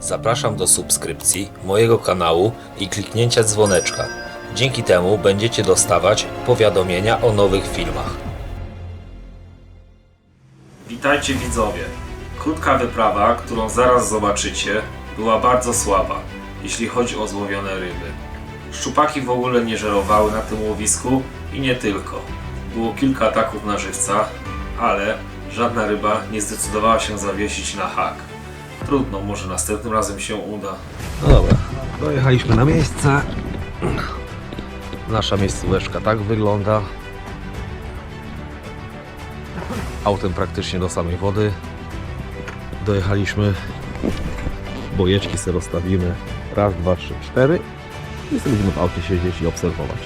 Zapraszam do subskrypcji mojego kanału i kliknięcia dzwoneczka. Dzięki temu będziecie dostawać powiadomienia o nowych filmach. Witajcie widzowie. Krótka wyprawa, którą zaraz zobaczycie, była bardzo słaba, jeśli chodzi o złowione ryby. Szczupaki w ogóle nie żerowały na tym łowisku i nie tylko. Było kilka ataków na żywca, ale żadna ryba nie zdecydowała się zawiesić na hak. Trudno, może następnym razem się uda. No dobra, dojechaliśmy na miejsce. Nasza miejscóweczka tak wygląda. Autem praktycznie do samej wody. Dojechaliśmy. Bojeczki sobie rozstawimy. Raz, dwa, trzy, cztery. I sobie będziemy w aucie siedzieć i obserwować.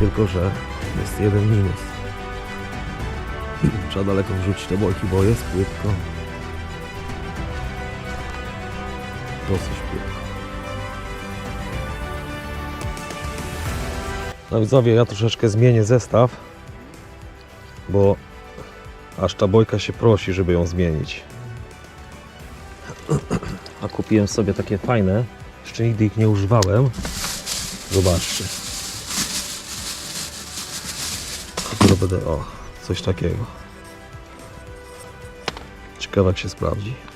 Tylko, że jest jeden minus. Trzeba daleko wrzucić te bojki, bo jest płytko. Dosyć płytko. No widzowie, ja troszeczkę zmienię zestaw, bo aż ta bojka się prosi, żeby ją zmienić. A kupiłem sobie takie fajne, jeszcze nigdy ich nie używałem. Zobaczcie. Dopiero będę, o, coś takiego. Ciekawe jak się sprawdzi.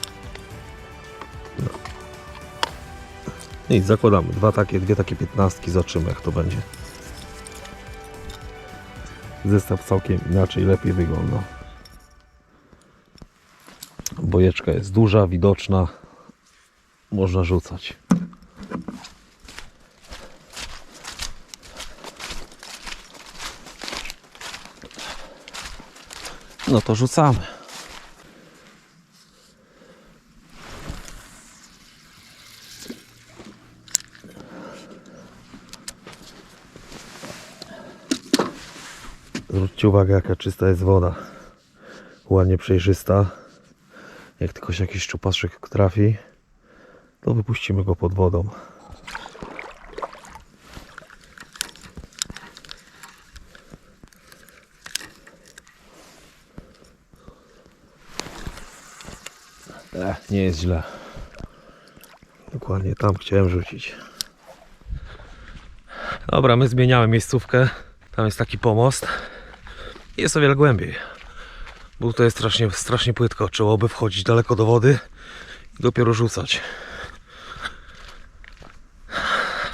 I zakładamy dwa takie, dwie takie piętnastki, zobaczymy jak to będzie. Zestaw całkiem inaczej, lepiej wygląda. Bojeczka jest duża, widoczna. Można rzucać. No to rzucamy. Zwróćcie uwagę jaka czysta jest woda. Ładnie przejrzysta. Jak tylko się jakiś szczupaszek trafi, to wypuścimy go pod wodą. Ech, nie jest źle. Dokładnie tam chciałem rzucić. Dobra, my zmieniamy miejscówkę. Tam jest taki pomost. Jest o wiele głębiej. Bo tutaj jest strasznie, strasznie płytko. Trzeba by wchodzić daleko do wody i dopiero rzucać.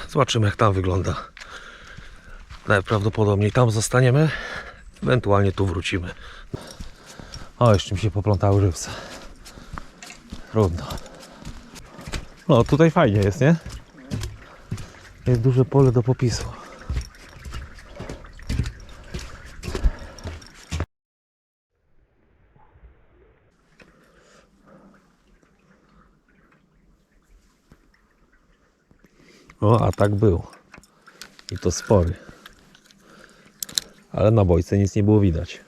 Zobaczymy jak tam wygląda. Najprawdopodobniej tam zostaniemy. Ewentualnie tu wrócimy. O, jeszcze mi się poplątały żywce. Trudno. No, tutaj fajnie jest, nie? Jest duże pole do popisu. O, a tak był. I to spory. Ale na bojce nic nie było widać.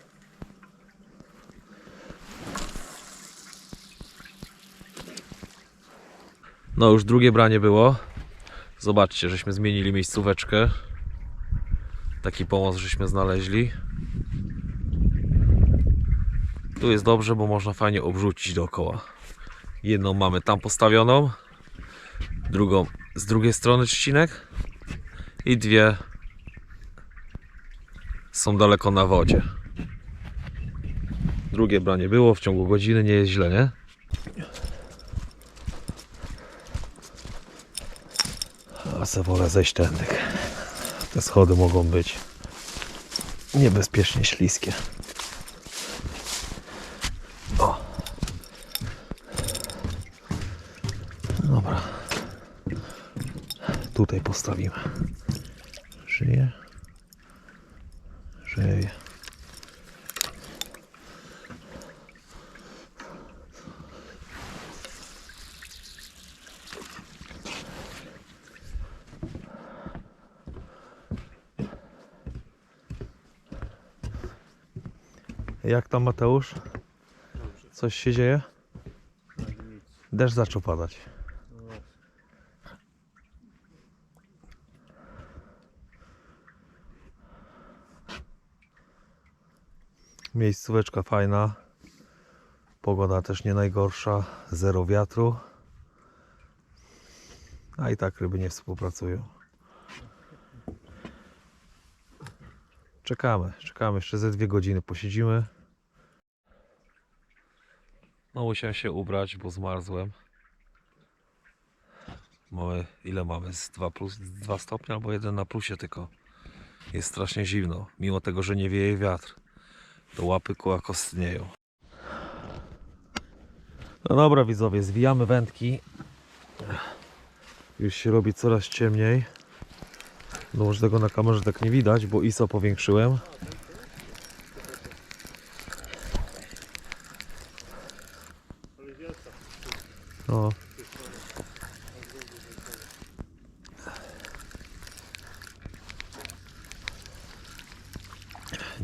No już drugie branie było. Zobaczcie, żeśmy zmienili miejscóweczkę. Taki pomost żeśmy znaleźli. Tu jest dobrze, bo można fajnie obrzucić dookoła. Jedną mamy tam postawioną, drugą z drugiej strony trzcinek i dwie są daleko na wodzie. Drugie branie było w ciągu godziny, nie jest źle, nie? A se wolę zejść tędy. Te schody mogą być niebezpiecznie śliskie. Tutaj postawimy. Żyje. Żyje. Jak tam Mateusz? Coś się dzieje? Deszcz zaczął padać. Miejscóweczka fajna. Pogoda też nie najgorsza, zero wiatru. A i tak ryby nie współpracują. Czekamy, czekamy. Jeszcze ze dwie godziny posiedzimy. No musiałem się ubrać, bo zmarzłem. Mamy, ile mamy? Z 2 plus 2 stopnie albo jeden na plusie tylko. Jest strasznie zimno, mimo tego, że nie wieje wiatr. To łapy koła kostnieją. No dobra widzowie, zwijamy wędki. Już się robi coraz ciemniej. No może tego na kamerze tak nie widać, bo ISO powiększyłem.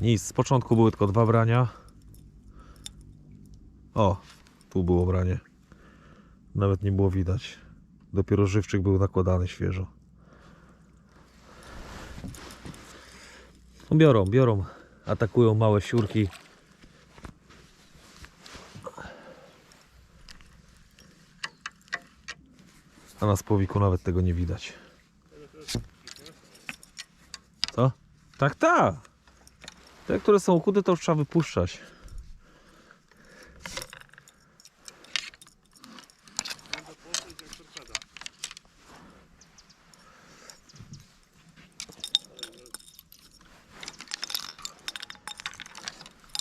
Nic, z początku były tylko dwa brania. O, tu było branie. Nawet nie było widać. Dopiero żywczyk był nakładany świeżo. No biorą, biorą. Atakują małe siurki. A na spowiku nawet tego nie widać. Co? Tak, tak. Te, które są chude, to już trzeba wypuszczać.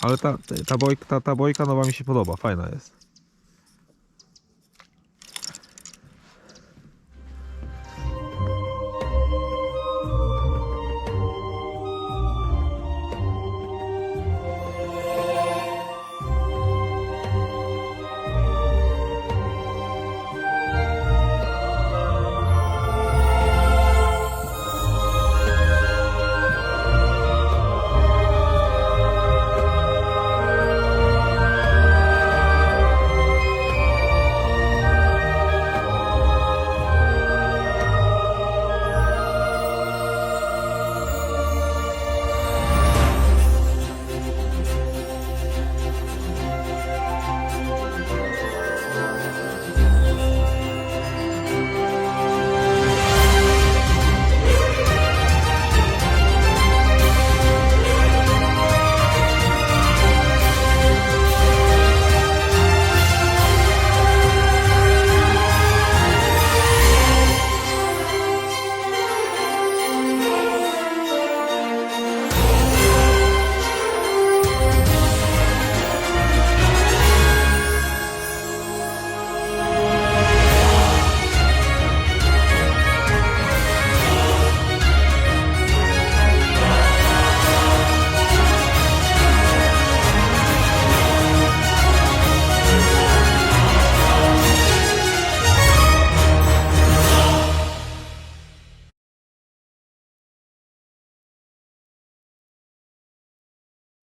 Ale ta, ta, bojka, ta, ta bojka nowa mi się podoba, fajna jest.